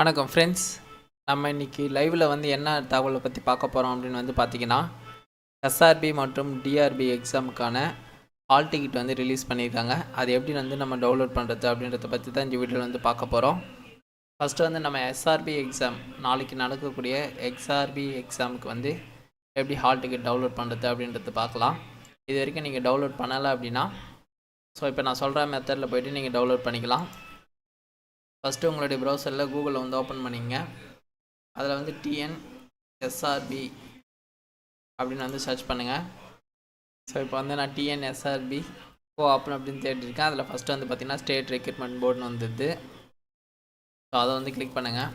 வணக்கம் ஃப்ரெண்ட்ஸ் நம்ம இன்னைக்கு லைவில் வந்து என்ன தகவலை பற்றி பார்க்க போகிறோம் அப்படின்னு வந்து பார்த்தீங்கன்னா எஸ்ஆர்பி மற்றும் டிஆர்பி எக்ஸாமுக்கான ஹால் டிக்கெட் வந்து ரிலீஸ் பண்ணியிருக்காங்க. அது எப்படி வந்து நம்ம டவுன்லோட் பண்ணுறது அப்படின்றத பற்றி தான் இந்த வீடியோவில் வந்து பார்க்க போகிறோம் ஃபஸ்ட்டு வந்து நம்ம எஸ்ஆர்பி எக்ஸாம் நாளைக்கு நடக்கக்கூடிய எக்ஸ்ஆர்பி எக்ஸாமுக்கு வந்து எப்படி ஹால் டிக்கெட் டவுன்லோட் பண்ணுறது அப்படின்றத பார்க்கலாம். இது வரைக்கும் நீங்கள் டவுன்லோட் பண்ணலை அப்படின்னா ஸோ இப்போ நான் சொல்கிற மெத்தடில் போயிட்டு நீங்கள் டவுன்லோட் பண்ணிக்கலாம். ஃபஸ்ட்டு உங்களுடைய ப்ரௌசரில் கூகுளில் வந்து ஓப்பன் பண்ணிங்க. அதில் வந்து டிஎன் எஸ்ஆர்பி அப்படின்னு வந்து சர்ச் பண்ணுங்கள் ஸோ இப்போ வந்து நான் டிஎன்எஸ்ஆர்பி கோ ஆப்னு அப்படின்னு தேடிருக்கேன் அதில் ஃபஸ்ட்டு வந்து பார்த்திங்கன்னா ஸ்டேட் ரெக்ரூட்மெண்ட் போர்டுன்னு வந்தது. ஸோ அதை வந்து கிளிக் பண்ணுங்கள்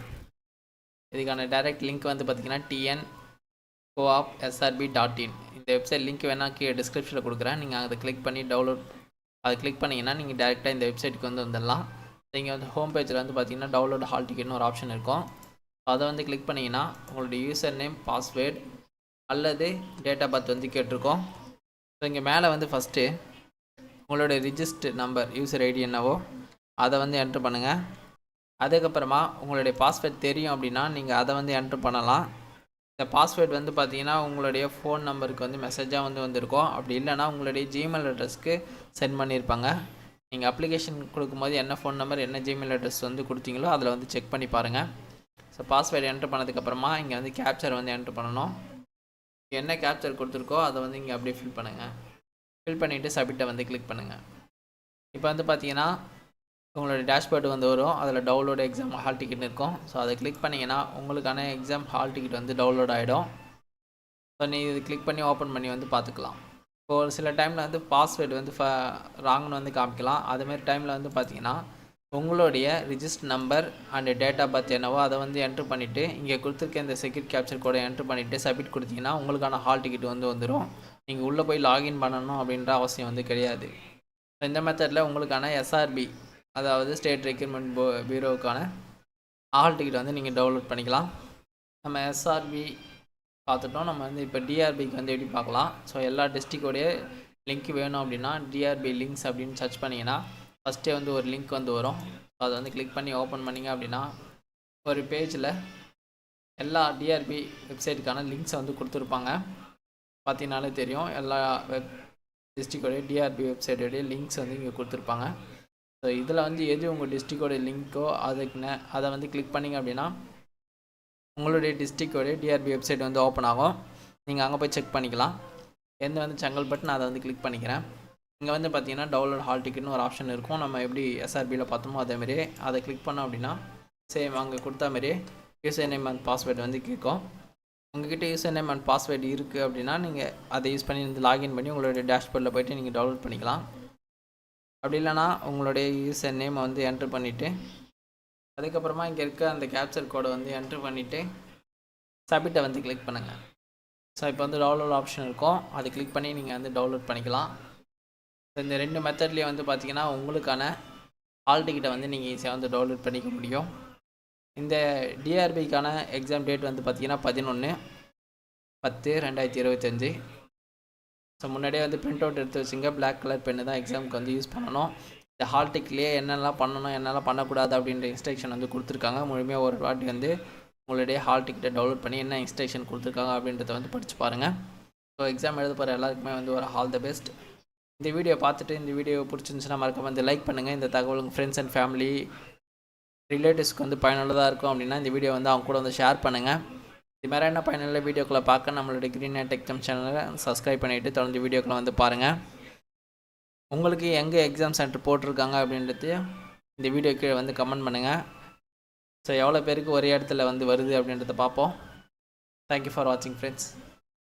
இதுக்கான டைரக்ட் லிங்க் வந்து பார்த்திங்கன்னா TN co op SRB dot in இந்த வெப்சைட் லிங்க் வேணால் கீழே டிஸ்கிரிப்ஷனில் கொடுக்குறேன். நீங்கள் அதை கிளிக் பண்ணி டவுன்லோட் அதை கிளிக் பண்ணிங்கன்னா நீங்கள் டேரெக்டாக இந்த வெப்சைட்டுக்கு வந்து வந்துடலாம். நீங்கள் வந்து ஹோம் பேஜில் வந்து பார்த்தீங்கன்னா டவுன்லோட் ஹால் டிக்கெட்னு ஒரு ஆப்ஷன் இருக்கும். அதை வந்து கிளிக் பண்ணிங்கன்னா உங்களுடைய யூசர் நேம் பாஸ்வேர்டு அல்லது டேட் ஆஃப் பர்த் வந்து கேட்டிருக்கோம். ஸோ இங்கே மேலே வந்து ஃபஸ்ட்டு உங்களுடைய ரிஜிஸ்டர் நம்பர் யூசர் ஐடி என்னவோ அதை வந்து என்ட்ரு பண்ணுங்கள் அதுக்கப்புறமா உங்களுடைய பாஸ்வேர்ட் தெரியும் அப்படின்னா நீங்கள் அதை வந்து என்ட்ரு பண்ணலாம். இந்த பாஸ்வேர்டு வந்து பார்த்தீங்கன்னா உங்களுடைய ஃபோன் நம்பருக்கு வந்து மெசேஜாக வந்து வந்திருக்கும். அப்படி இல்லைனா உங்களுடைய ஜிமெயில் அட்ரஸ்க்கு சென்ட் பண்ணியிருப்பாங்க நீங்கள் அப்ளிகேஷன் கொடுக்கும்போது என்ன ஃபோன் நம்பர் என்ன ஜிமெயில் அட்ரஸ் வந்து கொடுத்தீங்களோ அதில் வந்து செக் பண்ணி பாருங்கள் ஸோ பாஸ்வேர்டு என்ட்ரு பண்ணதுக்கப்புறமா இங்கே வந்து கேப்சர் வந்து என்ட்ரு பண்ணணும். என்ன கேப்சர் கொடுத்துருக்கோ அதை வந்து இங்கே அப்படியே ஃபில் பண்ணுங்கள் ஃபில் பண்ணிவிட்டு சப்மிட்டை வந்து கிளிக் பண்ணுங்கள் இப்போ வந்து பார்த்தீங்கன்னா உங்களோட டேஷ்போர்டு வந்து வரும். அதில் டவுன்லோடு எக்ஸாம் ஹால் டிக்கெட் இருக்கும். ஸோ அதை கிளிக் பண்ணிங்கன்னா உங்களுக்கான எக்ஸாம் ஹால் டிக்கெட் வந்து டவுன்லோட் ஆகிடும் ஸோ நீ இது கிளிக் பண்ணி ஓப்பன் பண்ணி வந்து பார்த்துக்கலாம். இப்போ ஒரு சில டைமில் வந்து பாஸ்வேர்டு வந்து ஃப ராங்னு வந்து காமிக்கலாம். அதுமாரி டைமில் வந்து பார்த்தீங்கன்னா உங்களுடைய register number and date of birth என்னவோ அதை வந்து என்ட்ரு பண்ணிவிட்டு இங்கே கொடுத்துருக்க இந்த செக்யூர் கேப்சர் கோடை என்ட்ரு பண்ணிவிட்டு சப்மிட் கொடுத்தீங்கன்னா உங்களுக்கான ஹால் டிக்கெட் வந்து வந்துடும் நீங்கள் உள்ளே போய் லாகின் பண்ணணும் அப்படின்ற அவசியம் வந்து கிடையாது. இந்த மெத்தடில் உங்களுக்கான எஸ்ஆர்பி அதாவது ஸ்டேட் ரெக்யூர்மெண்ட் போ பியூரோவுக்கான ஹால் டிக்கெட் வந்து நீங்கள் டவுன்லோட் பண்ணிக்கலாம். நம்ம எஸ்ஆர்பி பார்த்துட்டோம். நம்ம வந்து இப்போ டிஆர்பிக்கு வந்து எப்படி பார்க்கலாம்? ஸோ எல்லா டிஸ்ட்ரிக்டோடைய லிங்க் வேணும் அப்படின்னா டிஆர்பி லிங்க்ஸ் அப்படின்னு சர்ச் பண்ணிங்கன்னா ஃபஸ்ட்டே வந்து ஒரு லிங்க் வந்து வரும். ஸோ அதை வந்து கிளிக் பண்ணி ஓப்பன் பண்ணிங்க அப்படின்னா ஒரு பேஜில் எல்லா டிஆர்பி வெப்சைட்டுக்கான லிங்க்ஸை வந்து கொடுத்துருப்பாங்க. பார்த்தீங்கனாலே தெரியும். எல்லா வெப் டிஸ்ட்ரிக்டோடைய டிஆர்பி வெப்சைட்டோடைய லிங்க்ஸ் வந்து இங்கே கொடுத்துருப்பாங்க. ஸோ இதில் வந்து எது உங்கள் டிஸ்ட்ரிக்டோடைய லிங்க்கோ அதுக்குன்னு அதை வந்து கிளிக் பண்ணிங்க அப்படின்னா உங்களுடைய டிஸ்ட்ரிக்டோடைய டிஆர்பி வெப்சைட் வந்து ஓப்பன் ஆகும். நீங்கள் அங்கே போய் செக் பண்ணிக்கலாம். எந்த வந்து செங்கல்பட்டு நான் அதை வந்து கிளிக் பண்ணிக்கிறேன். இங்கே வந்து பார்த்தீங்கன்னா டவுன்லோட் ஹால் டிக்கெட்னு ஒரு ஆப்ஷன் இருக்கும். நம்ம எப்படி எஸ்ஆர்பியில் பார்த்தோமோ அதேமாரி அதை கிளிக் பண்ணோம் அப்படின்னா சேம் அங்கே கொடுத்தா மாரி யூசர் நேம் அண்ட் பாஸ்வேர்டு வந்து கேட்கும். உங்ககிட்ட யூசர் நேம் அண்ட் பாஸ்வேர்டு இருக்குது அப்படின்னா நீங்கள் அதை யூஸ் பண்ணி வந்து லாகின் பண்ணி உங்களுடைய டேஷ்போர்டில் போய்ட்டு நீங்கள் டவுன்லோட் பண்ணிக்கலாம். அப்படி இல்லைனா உங்களுடைய யூசர் நேமை வந்து என்ட்ரு பண்ணிவிட்டு அதுக்கப்புறமா இங்கே இருக்க அந்த கேப்சர் கோடை வந்து என்ட்ரு பண்ணிவிட்டு சப்மிட்டை வந்து கிளிக் பண்ணுங்கள் ஸோ இப்போ வந்து டவுன்லோட் ஆப்ஷன் இருக்கும். அது கிளிக் பண்ணி நீங்கள் வந்து டவுன்லோட் பண்ணிக்கலாம். இந்த ரெண்டு மெத்தட்லேயும் வந்து பார்த்தீங்கன்னா உங்களுக்கான ஹால் டிக்கெட்டை வந்து நீங்கள் ஈஸியாக வந்து டவுன்லோட் பண்ணிக்க முடியும். இந்த டிஆர்பிக்கான எக்ஸாம் டேட் வந்து பார்த்தீங்கன்னா பதினொன்று பத்து ரெண்டாயிரத்தி இருபத்தஞ்சி. ஸோ முன்னாடியே வந்து பிரிண்ட் அவுட் எடுத்து வச்சுங்க. பிளாக் கலர் பென்னு தான் எக்ஸாமுக்கு வந்து யூஸ் பண்ணணும். இந்த ஹால்டிக்லேயே என்னெல்லாம் பண்ணணும் என்னெல்லாம் பண்ணக்கூடாது அப்படின்ற இன்ஸ்ட்ரக்ஷன் வந்து கொடுத்துருக்காங்க. முழுமையாக ஒரு வாட்டி வந்து உங்களுடைய ஹால் டிக்கெட்டை டவுன்லோட் பண்ணி என்ன இன்ஸ்ட்ரக்ஷன் கொடுத்துருக்காங்க அப்படின்றத வந்து படித்து பாருங்கள் ஸோ எக்ஸாம் எழுத போகிற எல்லாருக்குமே வந்து ஒரு ஹால் த பெஸ்ட் இந்த வீடியோ பார்த்துட்டு இந்த வீடியோ பிடிச்சிருந்துச்சுன்னா மறக்காம வந்து லைக் பண்ணுங்கள் இந்த தகவல் உங்கள் ஃப்ரெண்ட்ஸ் அண்ட் ஃபேமிலி ரிலேட்டிவ்ஸ்க்கு வந்து பயனுள்ளதாக இருக்கும் அப்படின்னா இந்த வீடியோ வந்து அவங்க கூட வந்து ஷேர் பண்ணுங்கள் இது மாதிரி என்ன பயனுள்ள வீடியோக்களை பார்க்க நம்மளுடைய க்ரீன் டெக் எக்ஸாம் சேனலை சப்ஸ்கிரைப் பண்ணிவிட்டு தொடர்ந்து வீடியோக்களை வந்து பாருங்கள் உங்களுக்கு எங்கே எக்ஸாம் சென்டர் போட்டிருக்காங்க அப்படின்றது இந்த வீடியோ கீழே வந்து கமெண்ட் பண்ணுங்கள் ஸோ எவ்வளோ பேருக்கு ஒரே இடத்துல வந்து வருது அப்படின்றத பார்ப்போம். தேங்க்யூ ஃபார் வாட்சிங் ஃப்ரெண்ட்ஸ்